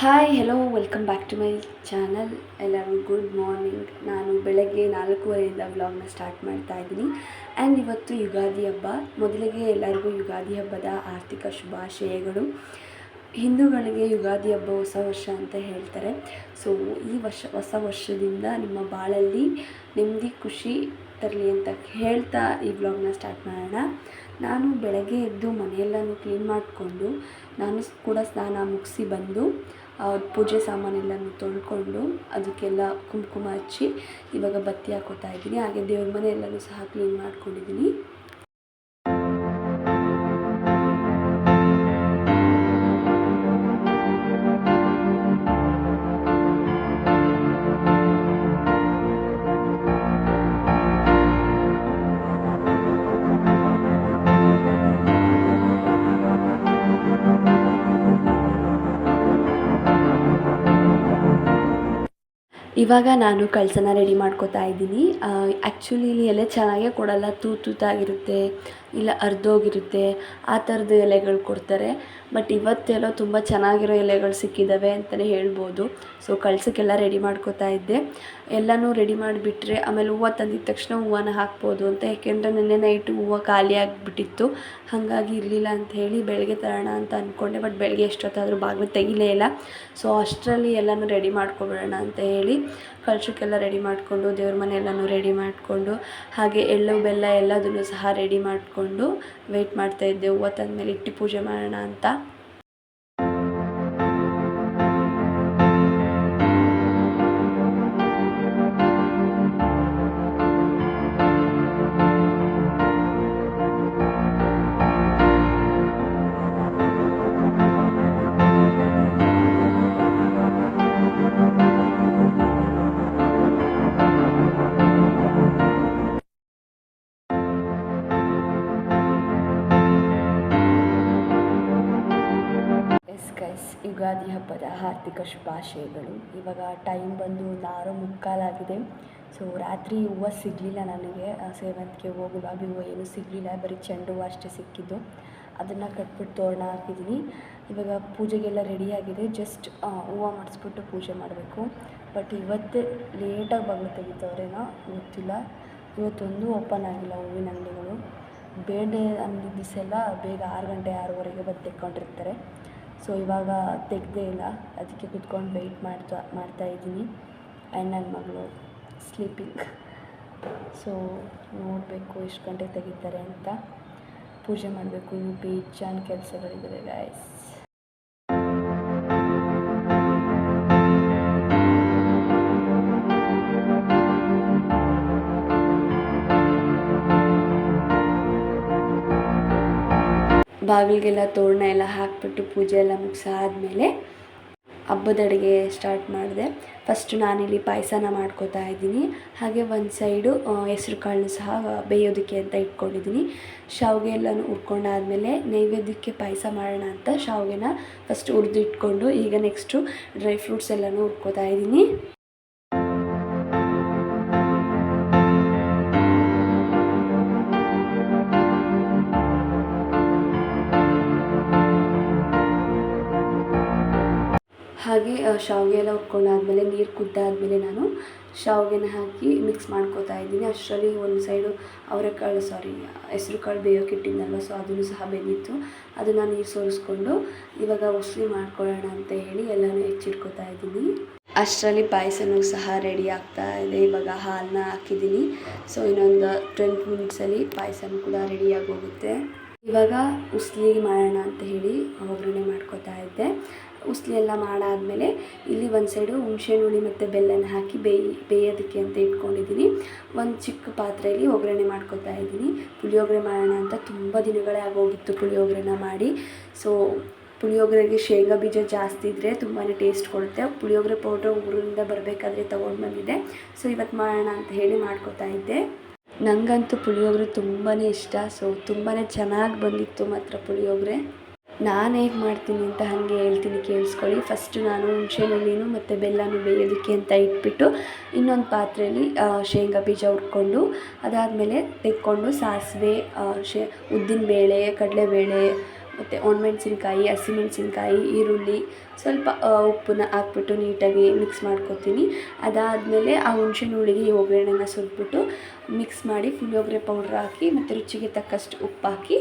Hi hello welcome back to my channel ಎಲ್ಲರಿಗೂ good morning ನಾನು ಬೆಳಗ್ಗೆ ನಾಲ್ಕೂವರೆಯಿಂದ ವ್ಲಾಗ್ನ ಸ್ಟಾರ್ಟ್ ಮಾಡ್ತಾ ಇದ್ದೀನಿ. ಆ್ಯಂಡ್ ಇವತ್ತು ಯುಗಾದಿ ಹಬ್ಬ. ಮೊದಲಿಗೆ ಎಲ್ಲರಿಗೂ ಯುಗಾದಿ ಹಬ್ಬದ ಆರ್ಥಿಕ ಶುಭಾಶಯಗಳು. ಹಿಂದೂಗಳಿಗೆ ಯುಗಾದಿ ಹಬ್ಬ ಹೊಸ ವರ್ಷ ಅಂತ ಹೇಳ್ತಾರೆ. ಸೊ ಈ ವರ್ಷ, ಹೊಸ ವರ್ಷದಿಂದ ನಿಮ್ಮ ಬಾಳಲ್ಲಿ ನೆಮ್ಮದಿ, ಖುಷಿ ತರಲಿ ಅಂತ ಹೇಳ್ತಾ ಈ ವ್ಲಾಗ್ನ ಸ್ಟಾರ್ಟ್ ಮಾಡೋಣ. ನಾನು ಬೆಳಗ್ಗೆ ಎದ್ದು ಮನೆಯೆಲ್ಲನೂ ಕ್ಲೀನ್ ಮಾಡಿಕೊಂಡು, ನಾನು ಕೂಡ ಸ್ನಾನ ಮುಗಿಸಿ ಬಂದು ಪೂಜೆ ಸಾಮಾನೆಲ್ಲನೂ ತೊಳ್ಕೊಂಡು ಅದಕ್ಕೆಲ್ಲ ಕುಂಕುಮ ಹಚ್ಚಿ ಇವಾಗ ಬತ್ತಿ ಹಾಕೋತಾ ಇದ್ದೀನಿ. ಹಾಗೆ ದೇವ್ರ ಮನೆ ಎಲ್ಲನೂ ಸಹ ಕ್ಲೀನ್ ಮಾಡ್ಕೊಂಡಿದ್ದೀನಿ. ಇವಾಗ ನಾನು ಕಳಸನ ರೆಡಿ ಮಾಡ್ಕೋತಾ ಇದ್ದೀನಿ. ಆ್ಯಕ್ಚುಲಿ ಇಲ್ಲಿ ಎಲೆ ಚೆನ್ನಾಗೇ ಕೊಡಲ್ಲ ತೂತು ತೂತಾಗಿರುತ್ತೆ. ಇಲ್ಲ ಹರ್ದೋಗಿರುತ್ತೆ ಆ ಥರದ ಎಲೆಗಳು ಕೊಡ್ತಾರೆ. ಬಟ್ ಇವತ್ತೆಲ್ಲೋ ತುಂಬ ಚೆನ್ನಾಗಿರೋ ಎಲೆಗಳು ಸಿಕ್ಕಿದ್ದಾವೆ ಅಂತಲೇ ಹೇಳ್ಬೋದು. ಸೊ ಕಳ್ಸಕ್ಕೆಲ್ಲ ರೆಡಿ ಮಾಡ್ಕೋತಾ ಇದ್ದೆ. ಎಲ್ಲನೂ ರೆಡಿ ಮಾಡಿಬಿಟ್ರೆ ಆಮೇಲೆ ಹೂವು ತಂದಿದ ತಕ್ಷಣ ಹೂವನ್ನ ಹಾಕ್ಬೋದು ಅಂತ, ಯಾಕೆಂದರೆ ನಿನ್ನೆ ನೈಟು ಹೂವು ಖಾಲಿ ಆಗಿಬಿಟ್ಟಿತ್ತು. ಹಾಗಾಗಿ ಇರಲಿಲ್ಲ ಅಂತ ಹೇಳಿ ಬೆಳಗ್ಗೆ ತರೋಣ ಅಂತ ಅಂದ್ಕೊಂಡೆ ಬಟ್ ಬೆಳಗ್ಗೆ ಎಷ್ಟೊತ್ತಾದರೂ ಬಾಗಿಲು ತೆಗಿಲೇ ಇಲ್ಲ. ಸೊ ಅಷ್ಟರಲ್ಲಿ ಎಲ್ಲನೂ ರೆಡಿ ಮಾಡ್ಕೊಬಿಡೋಣ ಅಂತ ಹೇಳಿ ಕಳ್ಸಕ್ಕೆಲ್ಲ ರೆಡಿ ಮಾಡಿಕೊಂಡು, ದೇವ್ರ ಮನೆ ರೆಡಿ ಮಾಡಿಕೊಂಡು, ಹಾಗೆ ಎಳ್ಳು, ಬೆಲ್ಲ ಎಲ್ಲದನ್ನು ಸಹ ರೆಡಿ ಮಾಡಿಕೊಂಡು ವೆಯ್ಟ್ ಮಾಡ್ತಾಯಿದ್ದೆ ಹೂವು ತಂದಮೇಲೆ ಇಟ್ಟು ಪೂಜೆ ಮಾಡೋಣ ಅಂತ. ಯುಗಾದಿ ಹಬ್ಬದ ಹಾರ್ದಿಕ ಶುಭಾಶಯಗಳು. ಇವಾಗ ಟೈಮ್ ಬಂದು ಒಂದು ಮುಕ್ಕಾಲಾಗಿದೆ. ಸೊ ರಾತ್ರಿ ಹೂವು ಸಿಗಲಿಲ್ಲ ನನಗೆ. ಸೇವಂತಿಗೆ ಹೂವು ಗುಲಾಬಿ ಹೂವು ಏನೂ ಸಿಗಲಿಲ್ಲ. ಬರೀ ಚೆಂಡು ಹೂವು ಅಷ್ಟೇ ಸಿಕ್ಕಿದ್ದು. ಅದನ್ನು ಕಟ್ಬಿಟ್ಟು ತೋರಣ ಹಾಕಿದ್ದೀನಿ. ಇವಾಗ ಪೂಜೆಗೆಲ್ಲ ರೆಡಿಯಾಗಿದೆ ಜಸ್ಟ್ ಹೂವು ಮಾಡಿಸ್ಬಿಟ್ಟು ಪೂಜೆ ಮಾಡಬೇಕು. ಬಟ್ ಇವತ್ತೇ ಲೇಟಾಗಿ ಬಾಗಿಲು ತೆಗಿತವ್ರೇನೋ ಗೊತ್ತಿಲ್ಲ. ಇವತ್ತೊಂದು ಓಪನ್ ಆಗಿಲ್ಲ ಹೂವಿನ ಅಂಗಡಿಗಳು. ಬೇಡ ಅಂಗಡಿ ದಿವಸ ಎಲ್ಲ ಬೇಗ ಆರು ಗಂಟೆ ಆರೂವರೆಗೆ ಬಂದು ತೆಕ್ಕೊಂಡಿರ್ತಾರೆ. ಸೊ ಇವಾಗ ತೆಗ್ದೇ ಇಲ್ಲ. ಅದಕ್ಕೆ ಕುತ್ಕೊಂಡು ವೆಯ್ಟ್ ಮಾಡ್ತಾ ಮಾಡ್ತಾ ಇದ್ದೀನಿ. ಆ್ಯಂಡ್ ನನ್ನ ಮಗಳು ಸ್ಲೀಪಿಂಗ್ ಸೊ ನೋಡಬೇಕು ಎಷ್ಟು ಗಂಟೆ ತೆಗಿತಾರೆ ಅಂತ. ಪೂಜೆ ಮಾಡಬೇಕು. ಇನ್ನು ಬೇಜಾನ್ ಕೆಲಸಗಳಿದ್ದಾವೆ ಗಾಯ್ಸ್ ಬಾಗಿಲಿಗೆಲ್ಲ ತೋರಣ ಎಲ್ಲ ಹಾಕ್ಬಿಟ್ಟು ಪೂಜೆ ಎಲ್ಲ ಮುಗಿಸಾದ್ಮೇಲೆ ಹಬ್ಬದ ಅಡುಗೆ ಸ್ಟಾರ್ಟ್ ಮಾಡಿದೆ. ಫಸ್ಟು ನಾನಿಲ್ಲಿ ಪಾಯಸನ ಮಾಡ್ಕೋತಾ ಇದ್ದೀನಿ. ಹಾಗೆ ಒಂದು ಸೈಡು ಹೆಸ್ರು ಕಾಳನ್ನು ಸಹ ಬೇಯೋದಕ್ಕೆ ಅಂತ ಇಟ್ಕೊಂಡಿದ್ದೀನಿ. ಶಾವಿಗೆ ಎಲ್ಲನೂ ಹುರ್ಕೊಂಡಾದ್ಮೇಲೆ ನೈವೇದ್ಯಕ್ಕೆ ಪಾಯಸ ಮಾಡೋಣ ಅಂತ ಶಾವಿಗೆನ ಫಸ್ಟ್ ಹುರಿದು ಇಟ್ಕೊಂಡು ಈಗ ನೆಕ್ಸ್ಟು ಡ್ರೈ ಫ್ರೂಟ್ಸ್ ಎಲ್ಲನೂ ಹುರ್ಕೋತಾ ಇದ್ದೀನಿ. ಹಾಗೆ ಶಾವಿಗೆ ಎಲ್ಲ ಹುರ್ಕೊಂಡಾದ್ಮೇಲೆ ನೀರು ಕುದ್ದಾದಮೇಲೆ ನಾನು ಶಾವಿಗೆನ ಹಾಕಿ ಮಿಕ್ಸ್ ಮಾಡ್ಕೋತಾ ಇದ್ದೀನಿ. ಅಷ್ಟರಲ್ಲಿ ಒಂದು ಸೈಡು ಅವರೆಕಾಳು ಸಾರಿ ಹೆಸರು ಕಾಳು ಬೇಯೋಕೆ ಇಟ್ಟಿದ್ದನಲ್ವ ಸೊ ಅದನ್ನು ಸಹ ಬೆಂದಿತ್ತು. ಅದನ್ನು ನೀರು ಸೋರಿಸ್ಕೊಂಡು ಇವಾಗ ಉಸ್ಲಿ ಮಾಡ್ಕೊಳ್ಳೋಣ ಅಂತ ಹೇಳಿ ಎಲ್ಲನೂ ಹೆಚ್ಚಿಟ್ಕೋತಾ ಇದ್ದೀನಿ. ಅಷ್ಟರಲ್ಲಿ ಪಾಯಸನೂ ಸಹ ರೆಡಿ ಆಗ್ತಾ ಇದೆ. ಇವಾಗ ಹಾಲನ್ನ ಹಾಕಿದ್ದೀನಿ. ಸೊ ಇನ್ನೊಂದು ಟ್ವೆಂಟಿ ಮಿನಿಟ್ಸಲ್ಲಿ ಪಾಯಸನೂ ಕೂಡ ರೆಡಿಯಾಗಿ ಹೋಗುತ್ತೆ ಇವಾಗ ಉಸ್ಲಿ ಮಾಡೋಣ ಅಂತ ಹೇಳಿ ಒಗ್ಗರಣೆ ಮಾಡ್ಕೋತಾ ಇದ್ದೆ. ಉಸ್ಲಿ ಎಲ್ಲ ಮಾಡಾದಮೇಲೆ ಇಲ್ಲಿ ಒಂದು ಸೈಡು ಹುಣಸೆಹುಳಿ ಮತ್ತು ಬೆಲ್ಲನ ಹಾಕಿ ಬೇಯಿ, ಬೇಯೋದಕ್ಕೆ ಅಂತ ಇಟ್ಕೊಂಡಿದ್ದೀನಿ. ಒಂದು ಚಿಕ್ಕ ಪಾತ್ರೆಯಲ್ಲಿ ಒಗ್ಗರಣೆ ಮಾಡ್ಕೋತಾ ಇದ್ದೀನಿ. ಪುಳಿಯೋಗರೆ ಮಾಡೋಣ ಅಂತ ತುಂಬ ದಿನಗಳೇ ಆಗೋಗಿತ್ತು ಪುಳಿಯೋಗರೆನ ಮಾಡಿ. ಸೊ ಪುಳಿಯೋಗರೆಗೆ ಶೇಂಗಾ ಬೀಜ ಜಾಸ್ತಿ ಇದ್ದರೆ ತುಂಬಾ ಟೇಸ್ಟ್ ಕೊಡುತ್ತೆ. ಪುಳಿಯೋಗರೆ ಪೌಡ್ರ್ ಊರಿಂದ ಬರಬೇಕಾದ್ರೆ ತೊಗೊಂಡು ಬಂದಿದ್ದೆ. ಸೊ ಇವತ್ತು ಮಾಡೋಣ ಅಂತ ಹೇಳಿ ಮಾಡ್ಕೋತಾ ಇದ್ದೆ. ನನಗಂತೂ ಪುಳಿಯೋಗರೆ ತುಂಬಾ ಇಷ್ಟ. ಸೊ ತುಂಬಾ ಚೆನ್ನಾಗಿ ಬಂದಿತ್ತು ಮಾತ್ರ ಪುಳಿಯೋಗರೆ. ನಾನು ಹೇಗೆ ಮಾಡ್ತೀನಿ ಅಂತ ಹಾಗೆ ಹೇಳ್ತೀನಿ ಕೇಳಿಸ್ಕೊಳ್ಳಿ. ಫಸ್ಟು ನಾನು ಹುಣಸೆಹುಳಿನೂ ಮತ್ತು ಬೆಲ್ಲನೂ ಬೇಯೋದಕ್ಕೆ ಅಂತ ಇಟ್ಬಿಟ್ಟು ಇನ್ನೊಂದು ಪಾತ್ರೆಯಲ್ಲಿ ಶೇಂಗಾ ಬೀಜ ಹುರ್ಕೊಂಡು, ಅದಾದಮೇಲೆ ತೆಕ್ಕೊಂಡು ಸಾಸಿವೆ ಶೇ, ಉದ್ದಿನಬೇಳೆ, ಕಡಲೆಬೇಳೆ ಮತ್ತು ಒಣಮೆಣ್ಸಿನ್ಕಾಯಿ, ಹಸಿಮೆಣ್ಸಿನ್ಕಾಯಿ, ಈರುಳ್ಳಿ ಸ್ವಲ್ಪ ಉಪ್ಪನ್ನ ಹಾಕ್ಬಿಟ್ಟು ನೀಟಾಗಿ ಮಿಕ್ಸ್ ಮಾಡ್ಕೊತೀನಿ. ಅದಾದಮೇಲೆ ಆ ಹುಣಸಿನ ಹುಳಿಗೆ ಈ ಒಗ್ಗರಣೆನ ಸುರಿದ್ಬಿಟ್ಟು ಮಿಕ್ಸ್ ಮಾಡಿ ಪುಳಿಯೋಗರೆ ಪೌಡ್ರ್ ಹಾಕಿ ಮತ್ತು ರುಚಿಗೆ ತಕ್ಕಷ್ಟು ಉಪ್ಪು ಹಾಕಿ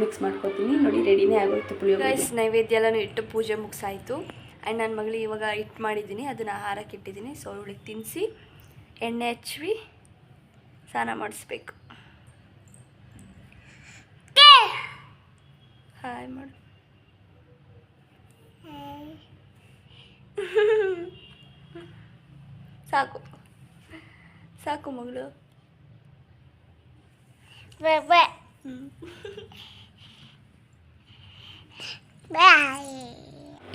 ಮಿಕ್ಸ್ ಮಾಡ್ಕೊತೀನಿ. ನೋಡಿ ರೆಡಿನೇ ಆಗೋಯ್ತು ಪುಳಿಯೋಗರೆ. ನೈವೇದ್ಯ ಎಲ್ಲನೂ ಇಟ್ಟು ಪೂಜೆ ಮುಗಿಸಾಯಿತು. ಆ್ಯಂಡ್ ನನ್ನ ಮಗಳಿಗೆ ಇವಾಗ ಇಟ್ಟು ಮಾಡಿದ್ದೀನಿ. ಅದನ್ನು ಆಹಾರಕ್ಕೆ ಇಟ್ಟಿದ್ದೀನಿ. ಸೊ, ಅವಳಿಗೆ ತಿನ್ನಿಸಿ ಎಣ್ಣೆ ಹಚ್ಚಿ, ಸ್ನಾನ ಮಾಡಿಸ್ಬೇಕು. ಹಾಯ್ ಮಾಡು. ಸಾಕು. ಸಾಕು ಮಗಳು. ಹ್ಞೂ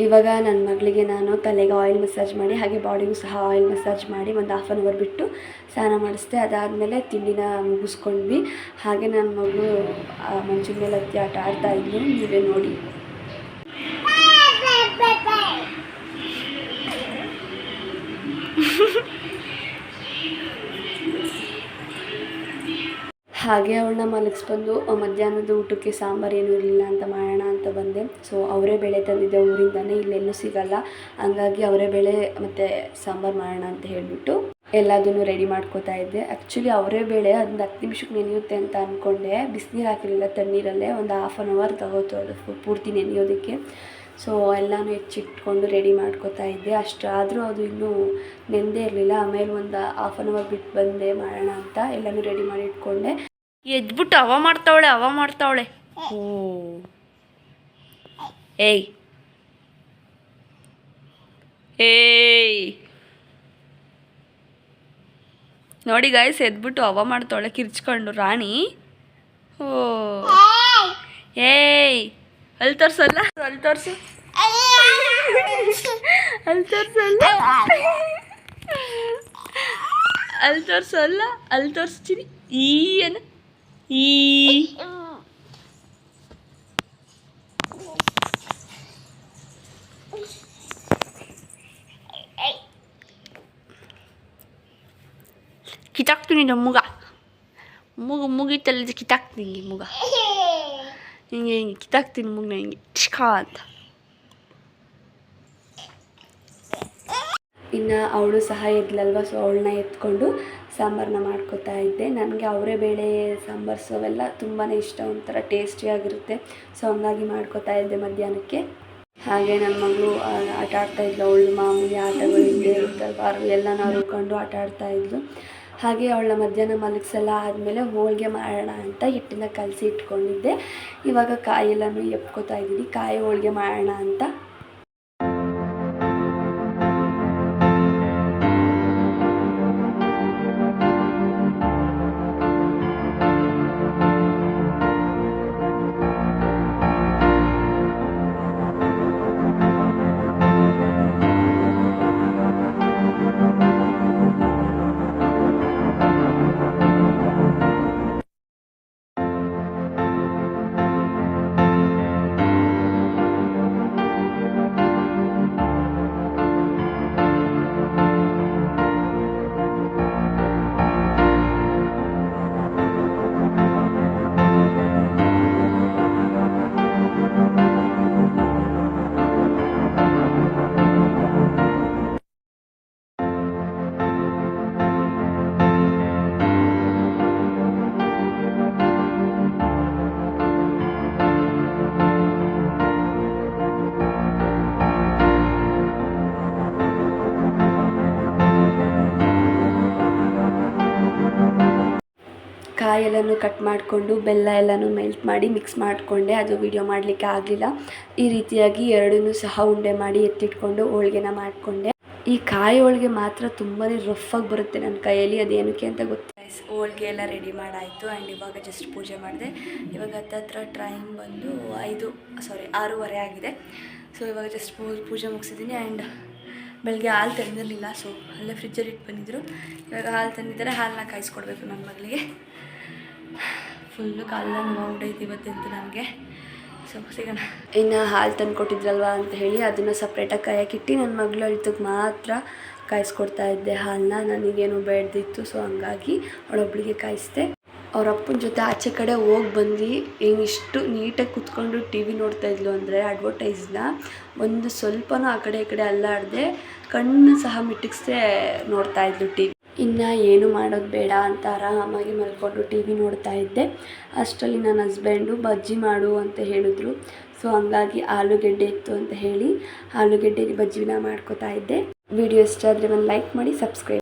ಇವಾಗ ನನ್ನ ಮಗಳಿಗೆ ನಾನು ತಲೆಗೆ ಆಯಿಲ್ ಮಸಾಜ್ ಮಾಡಿ, ಹಾಗೆ ಬಾಡಿಗೂ ಸಹ ಆಯಿಲ್ ಮಸಾಜ್ ಮಾಡಿ ಒಂದು ಹಾಫ್ ಆನ್ ಅವರ್ ಬಿಟ್ಟು ಸ್ನಾನ ಮಾಡಿಸಿದೆ. ಅದಾದಮೇಲೆ ತಿಂಡಿನ ಮುಗಿಸ್ಕೊಂಡ್ವಿ. ಹಾಗೆ ನನ್ನ ಮಗಳು ಮಂಚಿನ ಮೇಲೆ ಹತ್ತಿ ಆಟ ಆಡ್ತಾ ಇದ್ಲು. ನೀವೇ ನೋಡಿ. ಹಾಗೆ ಅವಳನ್ನ ಮಲಗಿಸ್ಬಂದು ಮಧ್ಯಾಹ್ನದ ಊಟಕ್ಕೆ ಸಾಂಬಾರು ಏನೂ ಇರಲಿಲ್ಲ ಅಂತ ಮಾಡೋಣ ಅಂತ ಬಂದೆ. ಸೊ ಅವರೇ ಬೇಳೆ ತಂದಿದ್ದೆ ಊರಿಂದನೇ ಇಲ್ಲೆಲ್ಲೂ ಸಿಗಲ್ಲ. ಹಂಗಾಗಿ ಅವರೇ ಬೇಳೆ ಮತ್ತು ಸಾಂಬಾರು ಮಾಡೋಣ ಅಂತ ಹೇಳಿಬಿಟ್ಟು ಎಲ್ಲದನ್ನು ರೆಡಿ ಮಾಡ್ಕೋತಾ ಇದ್ದೆ. ಆ್ಯಕ್ಚುಲಿ ಅವರೇ ಬೇಳೆ ಅದೊಂದು ಹತ್ತು ನಿಮಿಷಕ್ಕೆ ನೆನೆಯುತ್ತೆ ಅಂತ ಅಂದ್ಕೊಂಡೆ ಬಿಸಿನೀರು ಹಾಕಿರಲಿಲ್ಲ, ತಣ್ಣೀರಲ್ಲೇ ಒಂದು ಹಾಫ್ ಆನ್ ಅವರ್ ತಗೋತು ಅದು ಪೂರ್ತಿ ನೆನೆಯೋದಕ್ಕೆ. ಸೊ ಎಲ್ಲನೂ ಹೆಚ್ಚಿಟ್ಕೊಂಡು ರೆಡಿ ಮಾಡ್ಕೋತಾ ಇದ್ದೆ. ಅಷ್ಟಾದರೂ ಅದು ಇನ್ನೂ ನೆಂದೇ ಇರಲಿಲ್ಲ. ಆಮೇಲೆ ಒಂದು ಹಾಫ್ ಆನ್ ಅವರ್ ಬಿಟ್ಟು ಬಂದೆ ಮಾಡೋಣ ಅಂತ ಎಲ್ಲನೂ ರೆಡಿ ಮಾಡಿ ಇಟ್ಕೊಂಡೆ. ಎದ್ಬಿಟ್ಟು ಅವ ಮಾಡ್ತಾವಳೆ ಅವ ಮಾಡ್ತಾವಳೆ. ಓ ಏಯ್. ಏಯ್. ನೋಡಿ ಗಾಯ್ಸ್ ಎದ್ಬಿಟ್ಟು ಅವ ಮಾಡ್ತಾವಳೆ, ಕಿರ್ಚ್ಕೊಂಡು, ರಾಣಿ. ಓ ಏಯ್. ಅಲ್ಲಿ ತೋರ್ಸಲ್ಲ ಅಲ್ಲಿ? ತೋರ್ಸು. ಅಲ್ಲಿ ತೋರ್ಸಲ್ಲ ಅಲ್ಲಿ? ತೋರ್ಸಲ್ಲ ಅಲ್ಲಿ? ತೋರಿಸ್ತೀನಿ. ಈ ಏನ ಈ ಕಿತ್ತಾಕ್ತೀನಿ ನಮ್ಮ ಮುಗ ಮುಗು ಮುಗಿತಲ್ಲ ಕಿತ್ತಾಕ್ತೀನಿ ಹಿಂಗೆ ಮುಗ ಹಿಂಗೆ ಹಿಂಗೆ ಕಿತ್ತಾಕ್ತೀನಿ ಮುಗ್ನ ಹಿಂಗೆ ಟಿಷ್ಕಾ ಅಂತ ಇನ್ನು ಅವಳು ಸಹ ಎದ್ಲಲ್ವ ಸೊ ಅವಳನ್ನ ಎತ್ಕೊಂಡು ಸಾಂಬಾರನ್ನ ಮಾಡ್ಕೊತಾ ಇದ್ದೆ. ನನಗೆ ಅವರೇ ಬೇಳೆ, ಸಾಂಬಾರು ಅವೆಲ್ಲ ತುಂಬಾ ಇಷ್ಟ. ಒಂಥರ ಟೇಸ್ಟಿಯಾಗಿರುತ್ತೆ ಸೊ ಹಂಗಾಗಿ ಮಾಡ್ಕೊತಾ ಇದ್ದೆ ಮಧ್ಯಾಹ್ನಕ್ಕೆ. ಹಾಗೆ ನನ್ನ ಮಗಳು ಆಟ ಆಡ್ತಾ ಇದ್ಲು. ಅವಳು ಮಾಮೂಲಿ ಆಟಗಳು ಇದ್ದೇ ಇರುತ್ತಲ್ವ ಅವು ಎಲ್ಲ ನಾವು ಹುಡ್ಕೊಂಡು ಆಟ ಆಡ್ತಾ ಇದ್ಲು. ಹಾಗೆ ಅವಳ ಮಧ್ಯಾಹ್ನ ಮಲಗಿಸೆಲ್ಲ ಆದಮೇಲೆ ಹೋಳಿಗೆ ಮಾಡೋಣ ಅಂತ ಹಿಟ್ಟಿನ ಕಲಸಿ ಇಟ್ಕೊಂಡಿದ್ದೆ. ಇವಾಗ ಕಾಯೆಲ್ಲನೂ ಎಪ್ಕೋತಾ ಇದ್ದೀನಿ. ಕಾಯಿ ಹೋಳಿಗೆ ಮಾಡೋಣ ಅಂತ. ಕಾಯೆಲ್ಲನೂ ಕಟ್ ಮಾಡಿಕೊಂಡು ಬೆಲ್ಲ ಎಲ್ಲನೂ ಮೆಲ್ಟ್ ಮಾಡಿ ಮಿಕ್ಸ್ ಮಾಡಿಕೊಂಡೆ. ಅದು ವಿಡಿಯೋ ಮಾಡಲಿಕ್ಕೆ ಆಗಲಿಲ್ಲ. ಈ ರೀತಿಯಾಗಿ ಎರಡನ್ನೂ ಸಹ ಉಂಡೆ ಮಾಡಿ ಎತ್ತಿಟ್ಕೊಂಡು ಹೋಳಿಗೆನ ಮಾಡಿಕೊಂಡೆ. ಈ ಕಾಯಿ ಹೋಳಿಗೆ ಮಾತ್ರ ತುಂಬಾ ರಫಾಗಿ ಬರುತ್ತೆ ನನ್ನ ಕೈಯಲ್ಲಿ. ಅದೇನಕ್ಕೆ ಅಂತ ಗೊತ್ತಿಲ್ಲ ಹೋಳಿಗೆ ಎಲ್ಲ ರೆಡಿ ಮಾಡಾಯಿತು. ಆ್ಯಂಡ್ ಇವಾಗ ಜಸ್ಟ್ ಪೂಜೆ ಮಾಡಿದೆ. ಇವಾಗ ಹತ್ತತ್ರ ಟೈಮ್ ಬಂದು ಐದು ಸಾರಿ ಆರೂವರೆ ಆಗಿದೆ. ಸೊ ಇವಾಗ ಜಸ್ಟ್ ಪೂಜೆ ಮುಗಿಸಿದ್ದೀನಿ. ಆ್ಯಂಡ್ ಬೆಳಗ್ಗೆ ಹಾಲು ತಂದಿರಲಿಲ್ಲ. ಸೊ ಅಲ್ಲೇ ಫ್ರಿಜ್ಜಲ್ಲಿ ಇಟ್ಟು ಬಂದಿದ್ದರು ಇವಾಗ ಹಾಲು ತಂದಿದ್ದಾರೆ ಹಾಲನ್ನ ಕಾಯಿಸ್ಕೊಡ್ಬೇಕು ನನ್ನ ಮಗಳಿಗೆ. ಫುಲ್ಲು ಕಾಲೆಲ್ಲ ನೋಡೈತಿ ಇವತ್ತಂತೂ ನನಗೆ ಸೊ ಸಿಗೋಣ. ಇನ್ನು ಹಾಲು ತಂದು ಕೊಟ್ಟಿದ್ರಲ್ವ ಅಂತ ಹೇಳಿ ಅದನ್ನು ಸಪ್ರೇಟಾಗಿ ಕಾಯಕ್ಕಿಟ್ಟು ನನ್ನ ಮಗಳು ಅಳ್ತಕ್ಕೆ ಮಾತ್ರ ಕಾಯಿಸ್ಕೊಡ್ತಾ ಇದ್ದೆ. ಹಾಲನ್ನ ನನಗೇನು ಬೇಡ್ದಿತ್ತು ಸೊ ಹಂಗಾಗಿ ಅವಳೊಬ್ಳಿಗೆ ಕಾಯಿಸ್ದೆ. ಅವ್ರ ಅಪ್ಪನ ಜೊತೆ ಆಚೆ ಕಡೆ ಹೋಗಿ ಬಂದು ಏನು ಇಷ್ಟು ನೀಟಾಗಿ ಕುತ್ಕೊಂಡು ಟಿ ವಿ ನೋಡ್ತಾ ಇದ್ಲು ಅಂದರೆ ಅಡ್ವರ್ಟೈಸ್ನ ಒಂದು ಸ್ವಲ್ಪನೂ ಆ ಕಡೆ ಈ ಕಡೆ ಅಲ್ಲಾಡದೆ ಕಣ್ಣು ಸಹ ಮಿಟ್ಟಿಸ್ದೆ ನೋಡ್ತಾ ಇದ್ಲು ಟಿ ವಿ ಇನ್ನು ಏನು ಮಾಡೋದು ಬೇಡ ಅಂತ ಆರಾಮಾಗಿ ಮಲ್ಕೊಂಡು ಟಿ ವಿ ನೋಡ್ತಾ ಇದ್ದೆ. ಅಷ್ಟರಲ್ಲಿ ನನ್ನ ಹಸ್ಬೆಂಡು ಬಜ್ಜಿ ಮಾಡು ಅಂತ ಹೇಳಿದ್ರು. ಸೊ, ಹಂಗಾಗಿ ಆಲೂಗೆಡ್ಡೆ ಇತ್ತು ಅಂತ ಹೇಳಿ ಆಲೂಗೆಡ್ಡೆ ಬಜ್ಜಿನ ಮಾಡ್ಕೋತಾ ಇದ್ದೆ. ವಿಡಿಯೋ ಇಷ್ಟ ಆದರೆ ಒಂದು ಲೈಕ್ ಮಾಡಿ, ಸಬ್ಸ್ಕ್ರೈಬ್